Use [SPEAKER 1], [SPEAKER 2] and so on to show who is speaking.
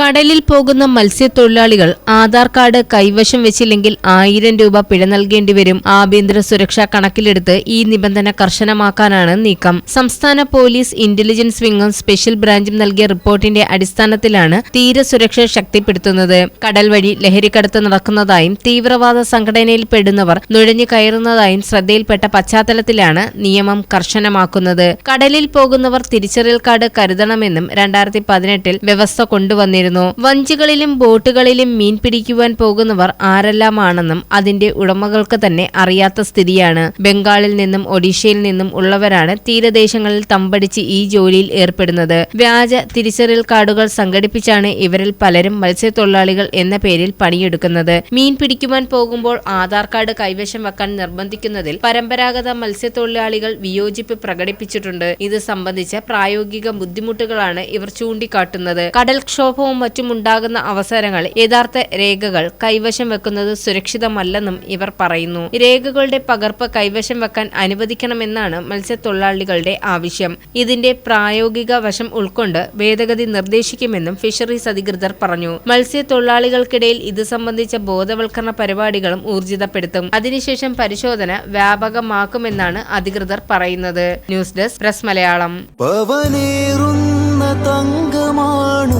[SPEAKER 1] കടലിൽ പോകുന്ന മത്സ്യത്തൊഴിലാളികൾ ആധാർ കാർഡ് കൈവശം വെച്ചില്ലെങ്കിൽ ആയിരം രൂപ പിഴ നൽകേണ്ടി വരും ആഭ്യന്തര സുരക്ഷ കണക്കിലെടുത്ത് ഈ നിബന്ധന കർശനമാക്കാനാണ് നീക്കം സംസ്ഥാന പോലീസ് ഇന്റലിജൻസ് വിംഗും സ്പെഷ്യൽ ബ്രാഞ്ചും നൽകിയ റിപ്പോർട്ടിന്റെ അടിസ്ഥാനത്തിലാണ് തീരസുരക്ഷ ശക്തിപ്പെടുത്തുന്നത് കടൽ വഴി ലഹരിക്കടത്ത് നടക്കുന്നതായും തീവ്രവാദ സംഘടനയിൽ പെടുന്നവർ നുഴഞ്ഞു കയറുന്നതായും ശ്രദ്ധയിൽപ്പെട്ട പശ്ചാത്തലത്തിലാണ് നിയമം കർശനമാക്കുന്നത് കടലിൽ പോകുന്നവർ തിരിച്ചറിയൽ കാർഡ് കരുതണമെന്നും രണ്ടായിരത്തി പതിനെട്ടിൽ വ്യവസ്ഥ കൊണ്ടുവന്നിരുന്നു ഉണ്ടായിരുന്നു വഞ്ചികളിലും ബോട്ടുകളിലും മീൻ പിടിക്കുവാൻ പോകുന്നവർ ആരെല്ലാമാണെന്നും അതിന്റെ ഉടമകൾക്ക് തന്നെ അറിയാത്ത സ്ഥിതിയാണ് ബംഗാളിൽ നിന്നും ഒഡീഷയിൽ നിന്നും ഉള്ളവരാണ് തീരദേശങ്ങളിൽ തമ്പടിച്ച് ഈ ജോലിയിൽ ഏർപ്പെടുന്നത് വ്യാജ തിരിച്ചറിയൽ കാർഡുകൾ സംഘടിപ്പിച്ചാണ് ഇവരിൽ പലരും മത്സ്യത്തൊഴിലാളികൾ എന്ന പേരിൽ പണിയെടുക്കുന്നത് മീൻ പിടിക്കുവാൻ പോകുമ്പോൾ ആധാർ കാർഡ് കൈവശം വെക്കാൻ നിർബന്ധിക്കുന്നതിൽ പരമ്പരാഗത മത്സ്യത്തൊഴിലാളികൾ വിയോജിപ്പ് പ്രകടിപ്പിച്ചിട്ടുണ്ട് ഇത് സംബന്ധിച്ച പ്രായോഗിക ബുദ്ധിമുട്ടുകളാണ് ഇവർ ചൂണ്ടിക്കാട്ടുന്നത് കടൽക്ഷോഭവും ഉണ്ടാകുന്ന അവസരങ്ങൾ യഥാർത്ഥ രേഖകൾ കൈവശം വെക്കുന്നത് സുരക്ഷിതമല്ലെന്നും ഇവർ പറയുന്നു രേഖകളുടെ പകർപ്പ് കൈവശം വെക്കാൻ അനുവദിക്കണമെന്നാണ് മത്സ്യത്തൊഴിലാളികളുടെ ആവശ്യം ഇതിന്റെ പ്രായോഗിക വശം ഉൾക്കൊണ്ട് ഭേദഗതി നിർദ്ദേശിക്കുമെന്നും ഫിഷറീസ് അധികൃതർ പറഞ്ഞു മത്സ്യത്തൊഴിലാളികൾക്കിടയിൽ ഇത് സംബന്ധിച്ച ബോധവൽക്കരണ പരിപാടികളും ഊർജിതപ്പെടുത്തും അതിനുശേഷം പരിശോധന വ്യാപകമാക്കുമെന്നാണ് അധികൃതർ പറയുന്നത് ന്യൂസ് ഡെസ്ക് പ്രസ് മലയാളം തങ്കമാണു